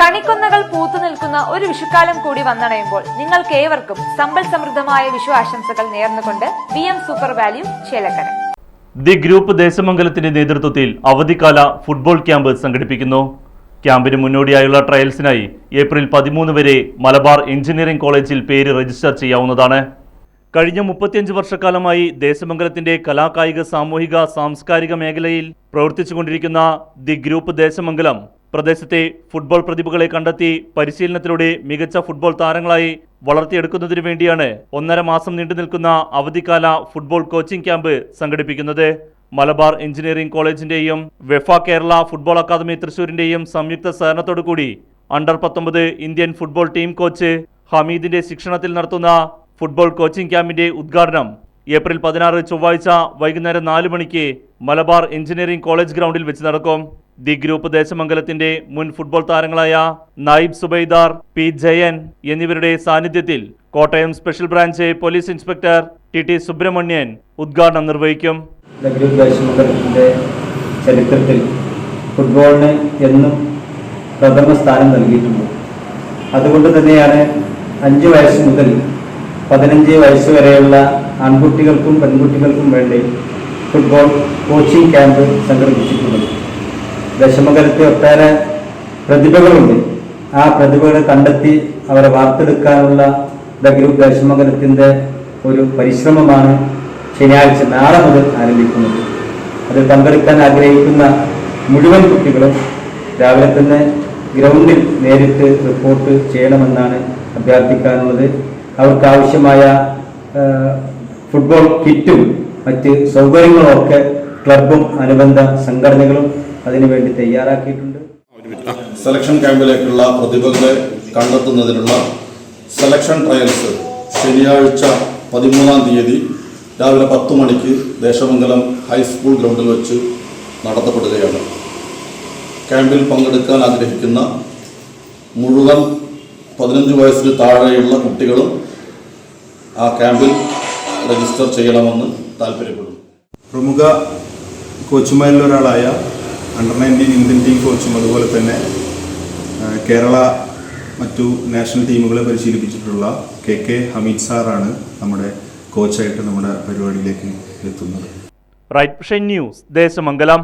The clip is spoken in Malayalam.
കണിക്കൊന്നകൾ പൂത്തു നിൽക്കുന്ന ഒരു വിഷുക്കാലം കൂടി വന്നണയുമ്പോൾ നിങ്ങൾക്ക് ഏവർക്കും സമ്പൽ സമൃദ്ധമായ വിഷു ആശംസകൾ നേർന്നുകൊണ്ട് V M super value Chelakkara. The group ദേശമംഗലത്തിന്റെ നേതൃത്വത്തിൽ അവധിക്കാല ഫുട്ബോൾ ക്യാമ്പ് സംഘടിപ്പിക്കുന്നു. ക്യാമ്പിന് മുന്നോടിയായുള്ള ട്രയൽസിനായി ഏപ്രിൽ പതിമൂന്ന് വരെ മലബാർ എഞ്ചിനീയറിംഗ് കോളേജിൽ പേര് രജിസ്റ്റർ ചെയ്യാവുന്നതാണ്. കഴിഞ്ഞ മുപ്പത്തിയഞ്ച് വർഷക്കാലമായി ദേശമംഗലത്തിന്റെ കലാകായിക സാമൂഹിക സാംസ്കാരിക മേഖലയിൽ പ്രവർത്തിച്ചുകൊണ്ടിരിക്കുന്ന ദി ഗ്രൂപ്പ് ദേശമംഗലം പ്രദേശത്തെ ഫുട്ബോൾ പ്രതിഭകളെ കണ്ടെത്തി പരിശീലനത്തിലൂടെ മികച്ച ഫുട്ബോൾ താരങ്ങളായി വളർത്തിയെടുക്കുന്നതിനു വേണ്ടിയാണ് ഒന്നര മാസം നീണ്ടു നിൽക്കുന്ന അവധിക്കാല ഫുട്ബോൾ കോച്ചിംഗ് ക്യാമ്പ് സംഘടിപ്പിക്കുന്നത്. മലബാർ എഞ്ചിനീയറിംഗ് കോളേജിന്റെയും വെഫ കേരള ഫുട്ബോൾ അക്കാദമി തൃശൂരിന്റെയും സംയുക്ത സഹകരണത്തോടു കൂടി അണ്ടർ പത്തൊമ്പത് ഇന്ത്യൻ ഫുട്ബോൾ ടീം കോച്ച് ഹമീദിന്റെ ശിക്ഷണത്തിൽ നടത്തുന്ന ഫുട്ബോൾ കോച്ചിംഗ് ക്യാമ്പിന്റെ ഉദ്ഘാടനം ഏപ്രിൽ പതിനാറ് ചൊവ്വാഴ്ച വൈകുന്നേരം നാല് മണിക്ക് മലബാർ എഞ്ചിനീയറിംഗ് കോളേജ് ഗ്രൗണ്ടിൽ വെച്ച് നടക്കും. ദി ഗ്രൂപ്പ് ദേശമംഗലത്തിന്റെ മുൻ ഫുട്ബോൾ താരങ്ങളായ നായിബ് സുബൈദാർ പി ജയൻ എന്നിവരുടെ സാന്നിധ്യത്തിൽ Kottayam special branch police inspector T T Subramanian ഉദ്ഘാടനം നിർവഹിക്കും. ചരിത്രത്തിൽ ഫുട്ബോളിന് എന്നും പ്രഥമ സ്ഥാനം നൽകിയിട്ടുണ്ട്. അതുകൊണ്ട് തന്നെയാണ് അഞ്ച് വയസ്സ് മുതൽ പതിനഞ്ച് വയസ്സ് വരെയുള്ള ആൺകുട്ടികൾക്കും പെൺകുട്ടികൾക്കും വേണ്ടി ഫുട്ബോൾ കോച്ചിംഗ് ക്യാമ്പ് സംഘടിപ്പിച്ചിട്ടുള്ളത്. ദശമംഗലത്തെ ഒട്ടേറെ പ്രതിഭകളുണ്ട്. ആ പ്രതിഭകളെ കണ്ടെത്തി അവരെ വാർത്തെടുക്കാനുള്ള ദ ഗ്രൂപ്പ് ദശമംഗലത്തിന്റെ ഒരു പരിശ്രമമാണ് ശനിയാഴ്ച നാളെ മുതൽ ആരംഭിക്കുന്നത്. അതിൽ പങ്കെടുക്കാൻ ആഗ്രഹിക്കുന്ന മുഴുവൻ കുട്ടികളും രാവിലെ തന്നെ ഗ്രൗണ്ടിൽ നേരിട്ട് റിപ്പോർട്ട് ചെയ്യണമെന്നാണ് അഭ്യർത്ഥിക്കാനുള്ളത്. അവർക്ക് ആവശ്യമായ ഫുട്ബോൾ കിറ്റും മറ്റ് സൗകര്യങ്ങളും ഒക്കെ ക്ലബും അനുബന്ധ സംഘടനകളും അതിനുവേണ്ടി തയ്യാറാക്കിയിട്ടുണ്ട്. സെലക്ഷൻ ക്യാമ്പിലേക്കുള്ള പ്രതിഭകളെ കണ്ടെത്തുന്നതിനുള്ള സെലക്ഷൻ ട്രയൽസ് ശനിയാഴ്ച പതിമൂന്നാം തീയതി രാവിലെ പത്ത് മണിക്ക് ദേശമംഗലം ഹൈസ്കൂൾ ഗ്രൗണ്ടിൽ വെച്ച് നടത്തപ്പെടുകയാണ്. ക്യാമ്പിൽ പങ്കെടുക്കാൻ ആഗ്രഹിക്കുന്ന മുഴുവൻ പതിനഞ്ച് വയസ്സിന് താഴെയുള്ള കുട്ടികളും ആ ക്യാമ്പിൽ രജിസ്റ്റർ ചെയ്യണമെന്ന് താല്പര്യപ്പെടുന്നു. പ്രമുഖ കോച്ചുമാരിൽ ഒരാളായ അണ്ടർ നയന്റീൻ ഇന്ത്യൻ ടീം കോച്ചും അതുപോലെ തന്നെ കേരള മറ്റു നാഷണൽ ടീമുകളെ പരിശീലിപ്പിച്ചിട്ടുള്ള കെ കെ ഹമീദ് സാറാണ് നമ്മുടെ കോച്ചായിട്ട് നമ്മുടെ പരിപാടിയിലേക്ക് എത്തുന്നത്. Right news Desamangalam.